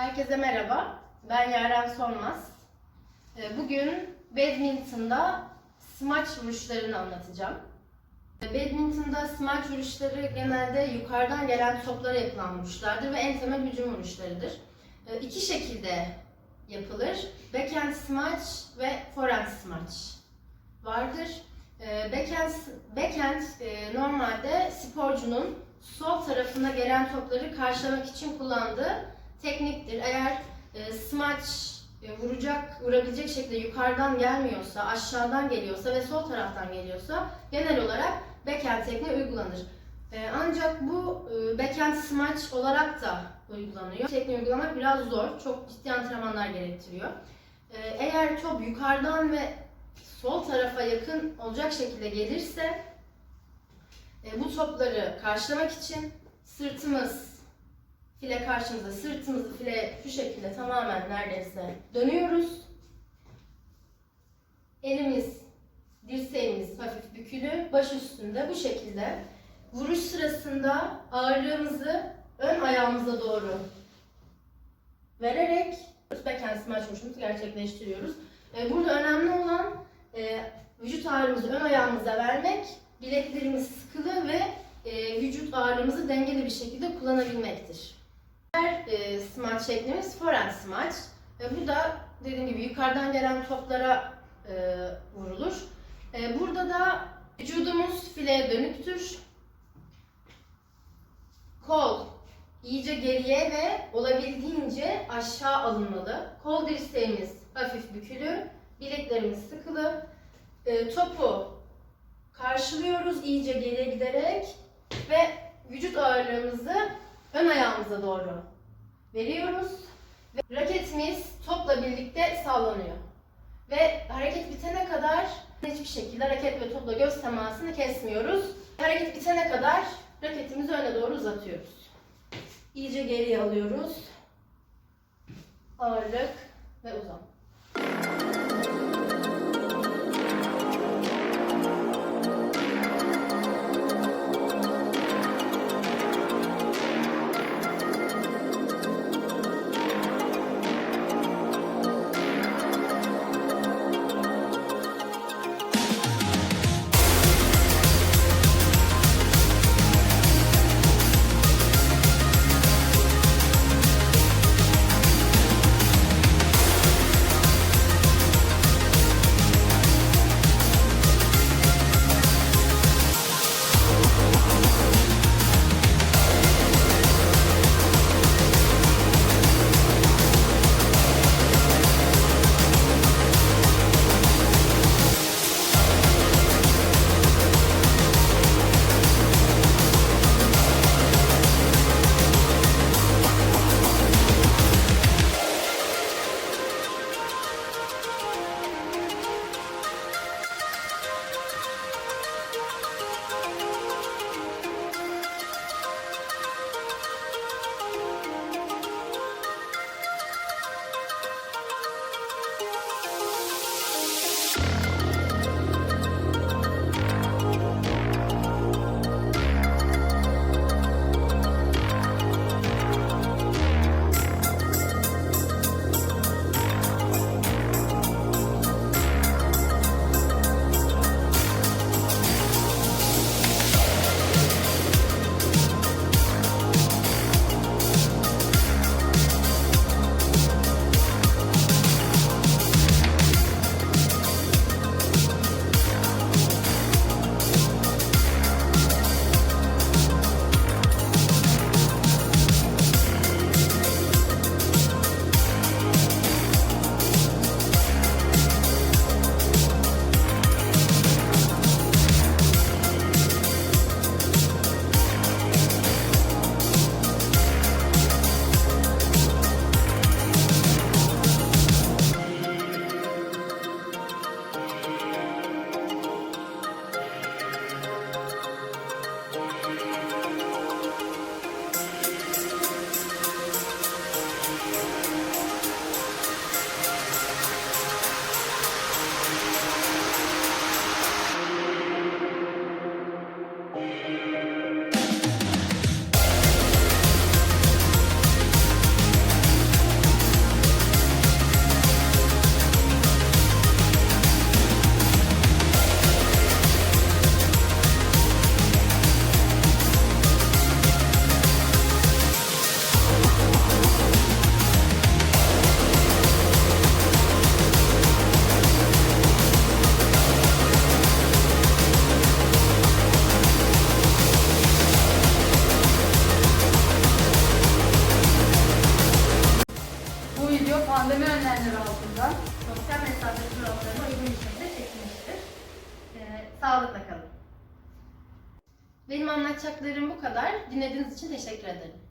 Herkese merhaba. Ben Yaren Solmaz. Ee, Bugün badminton'da smaç vuruşlarını anlatacağım. Ee, Badminton'da smaç vuruşları genelde yukarıdan gelen toplara yapılan vuruşlardır ve en temel hücum vuruşlarıdır. Ee, İki şekilde yapılır. Backhand smaç ve forehand smaç vardır. Backhand, backhand e, normalde sporcunun sol tarafına gelen topları karşılamak için kullandığı tekniktir. Eğer e, smaç e, vuracak, vurabilecek şekilde yukarıdan gelmiyorsa, aşağıdan geliyorsa ve sol taraftan geliyorsa genel olarak backhand tekniği uygulanır. E, ancak bu e, backhand smaç olarak da uygulanıyor. Tekniği uygulamak biraz zor, çok ciddi antrenmanlar gerektiriyor. E, eğer top yukarıdan ve sol tarafa yakın olacak şekilde gelirse e, bu topları karşılamak için sırtımız file karşımıza, sırtımızı file şu şekilde tamamen neredeyse dönüyoruz. Elimiz, dirseğimiz hafif bükülü, baş üstünde bu şekilde. Vuruş sırasında ağırlığımızı ön ayağımıza doğru vererek backhand smash vuruşumuzu gerçekleştiriyoruz. E, Burada önemli olan e, vücut ağırlığımızı ön ayağımıza vermek, bileklerimiz sıkılı ve e, vücut ağırlığımızı dengeli bir şekilde kullanabilmektir. Diğer e, smaç şeklimiz forehand smaç. E, bu da dediğim gibi yukarıdan gelen toplara e, vurulur. E, burada da vücudumuz fileye dönüktür. Kol iyice geriye ve olabildiğince aşağı alınmalı. Kol dirseğimiz hafif bükülü, bileklerimiz sıkılı. E, topu karşılıyoruz iyice geriye giderek ve vücut ağırlığımızı ön ayağımıza doğru veriyoruz. Ve raketimiz topla birlikte sallanıyor. Ve hareket bitene kadar hiçbir şekilde raket ve topla göz temasını kesmiyoruz. Hareket bitene kadar raketimizi öne doğru uzatıyoruz. İyice geriye alıyoruz. Ağırlık ve uzam. Altında sosyal mesafe kurallarına uygun bir şekilde çekilmiştir. Ee, sağlıkla kalın. Benim anlatacaklarım bu kadar. Dinlediğiniz için teşekkür ederim.